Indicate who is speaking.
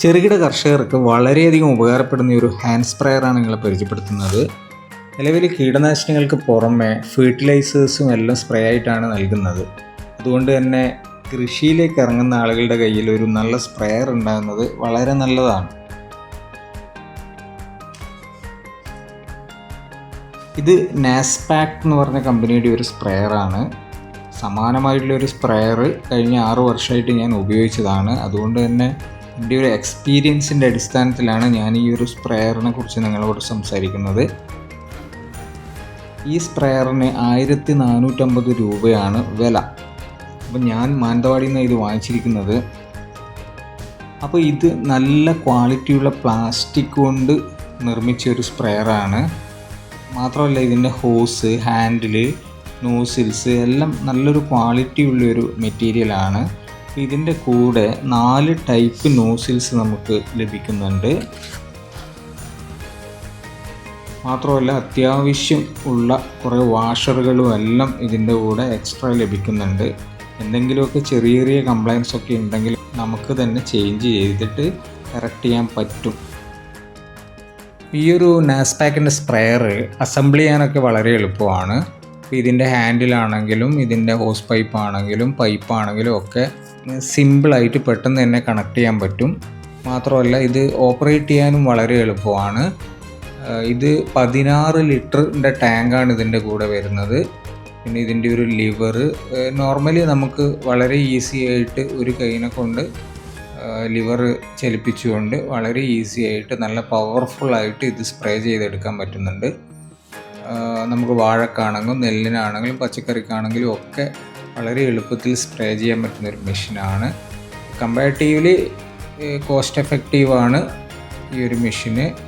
Speaker 1: ചെറുകിട കർഷകർക്ക് വളരെയധികം ഉപകാരപ്പെടുന്ന ഒരു ഹാൻഡ് സ്പ്രെയറാണ് നിങ്ങളെ പരിചയപ്പെടുത്തുന്നത്. നിലവിൽ കീടനാശിനികൾക്ക് പുറമെ ഫെർട്ടിലൈസേഴ്സും എല്ലാം സ്പ്രേ ആയിട്ടാണ് നൽകുന്നത്. അതുകൊണ്ട് തന്നെ കൃഷിയിലേക്ക് ഇറങ്ങുന്ന ആളുകളുടെ കയ്യിൽ ഒരു നല്ല സ്പ്രെയർ ഉണ്ടാകുന്നത് വളരെ നല്ലതാണ്. ഇത് നാസ്പാക്ട് എന്ന് പറഞ്ഞ കമ്പനിയുടെ ഒരു സ്പ്രെയറാണ് സമാനമായിട്ടുള്ള ഒരു സ്പ്രെയർ കഴിഞ്ഞ ആറു വർഷമായിട്ട് ഞാൻ ഉപയോഗിച്ചതാണ്. അതുകൊണ്ട് തന്നെ എന്റെ ഒരു എക്സ്പീരിയൻസിന്റെ അടിസ്ഥാനത്തിലാണ് ഞാൻ ഈ ഒരു സ്പ്രെയറിനെ കുറിച്ച് നിങ്ങളോട് സംസാരിക്കുന്നത്. ഈ സ്പ്രെയറിന് ആയിരത്തി നാനൂറ്റമ്പത് രൂപയാണ് വില. അപ്പം ഞാൻ മാനന്തവാടിയിൽ നിന്ന് ഇത് വാങ്ങിച്ചിരിക്കുന്നത്. അപ്പോൾ ഇത് നല്ല ക്വാളിറ്റിയുള്ള പ്ലാസ്റ്റിക് കൊണ്ട് നിർമ്മിച്ച ഒരു സ്പ്രെയറാണ് മാത്രമല്ല ഇതിന്റെ ഹോസ് ഹാൻഡിൽ നോസിൽസ് എല്ലാം നല്ലൊരു ക്വാളിറ്റി ഉള്ളൊരു മെറ്റീരിയലാണ് ഇതിന്റെ കൂടെ നാല് ടൈപ്പ് നോസിൽസ് നമുക്ക് ലഭിക്കുന്നുണ്ട്. മാത്രമല്ല അത്യാവശ്യം ഉള്ള കുറേ വാഷറുകളും എല്ലാം ഇതിന്റെ കൂടെ എക്സ്ട്രാ ലഭിക്കുന്നുണ്ട്. എന്തെങ്കിലുമൊക്കെ ചെറിയ ചെറിയ കംപ്ലയിൻസ് ഒക്കെ ഉണ്ടെങ്കിൽ നമുക്ക് തന്നെ ചേഞ്ച് ചെയ്തിട്ട് കറക്റ്റ് ചെയ്യാൻ പറ്റും. ഈ ഒരു നാസ്പാക്കിന്റെ സ്പ്രെയർ അസംബിൾ ചെയ്യാനൊക്കെ വളരെ എളുപ്പമാണ്. ഇതിന്റെ ഹാൻഡിലാണെങ്കിലും ഇതിന്റെ ഹോസ് പൈപ്പ് ആണെങ്കിലും പൈപ്പ് ആണെങ്കിലും ഒക്കെ സിമ്പിളായിട്ട് പെട്ടെന്ന് തന്നെ കണക്ട് ചെയ്യാൻ പറ്റും. മാത്രമല്ല ഇത് ഓപ്പറേറ്റ് ചെയ്യാനും വളരെ എളുപ്പമാണ്. ഇത് പതിനാറ് ലിറ്ററിന്റെ ടാങ്കാണ് ഇതിന്റെ കൂടെ വരുന്നത്. പിന്നെ ഇതിന്റെ ഒരു ലിവർ നോർമലി നമുക്ക് വളരെ ഈസി ആയിട്ട് ഒരു കൈനെ കൊണ്ട് ലിവർ ചലിപ്പിച്ചുകൊണ്ട് വളരെ ഈസി ആയിട്ട് നല്ല പവർഫുള്ളായിട്ട് ഇത് സ്പ്രേ ചെയ്തെടുക്കാൻ പറ്റുന്നുണ്ട്. നമുക്ക് വാഴക്കാണെങ്കിലും നെല്ലിനാണെങ്കിലും പച്ചക്കറിക്കാണെങ്കിലും ഒക്കെ വളരെ എളുപ്പത്തിൽ സ്പ്രേ ചെയ്യാൻ പറ്റുന്ന ഒരു മെഷീനാണ്. കമ്പാരിറ്റീവ്ലി കോസ്റ്റ് എഫക്റ്റീവാണ് ഈ ഒരു മെഷീന്.